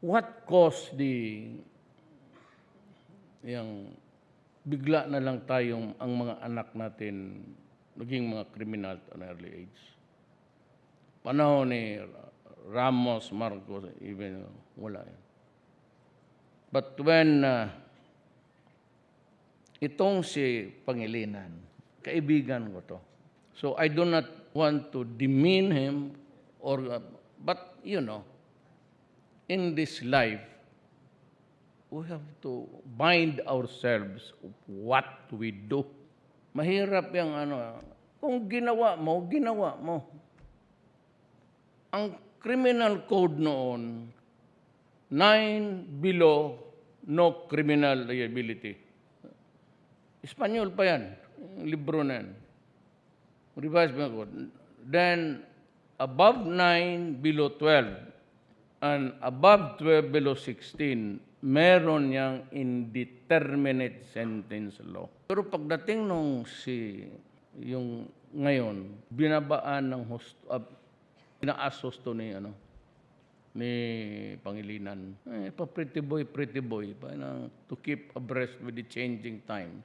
what caused the yung bigla na lang tayong ang mga anak natin naging mga criminal at an early age. Panahon ni Ramos, Marcos, even wala yan. But when uh, itong si Pangilinan, kaibigan ko to. So I do not want to demean him or uh, but you know in this life we have to bind ourselves of what we do. Mahirap yung ano, kung ginawa mo, ginawa mo. Ang criminal code noon, nine below, no criminal liability. Espanyol pa yan, libro na yan. Revised Code. Then, above 9, below 12, and above 12, below 16, meron yang indeterminate sentence law. Pero pagdating nung si, yung ngayon, binabaan ng host, uh, pina-ask hosto ni, ano, ni Pangilinan. Eh, pa pretty boy, pretty boy, pa, na, to keep abreast with the changing times.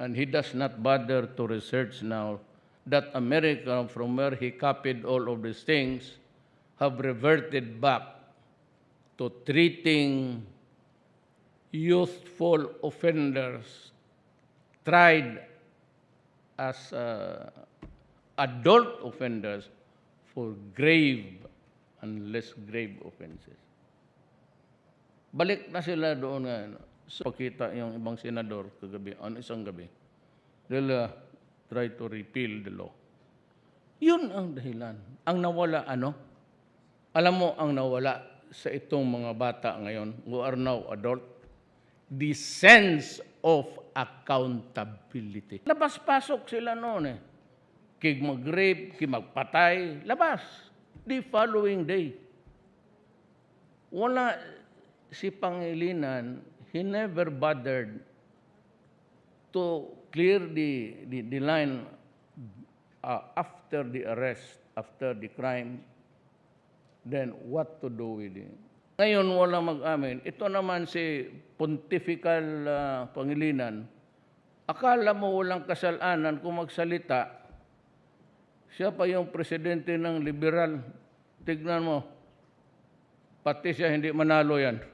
And he does not bother to research now that America, from where he copied all of these things, have reverted back to treating youthful offenders tried as uh, adult offenders for grave and less grave offenses. Balik na sila doon nga. So, pakita yung ibang senador kagabi, on isang gabi. They'll uh, try to repeal the law. Yun ang dahilan. Ang nawala, ano? Alam mo, ang nawala sa itong mga bata ngayon, who are now adult, the sense of accountability. Labas-pasok sila noon eh. Kig mag-rape, kig magpatay, labas. The following day. Wala si Pangilinan, he never bothered to clear the, the, the line uh, after the arrest, after the crime, then what to do with it. Ngayon, wala mag-amin. Ito naman si Pontifical uh, Pangilinan, akala mo walang kasalanan kung magsalita, siya pa yung presidente ng liberal. Tignan mo, pati siya hindi manalo yan.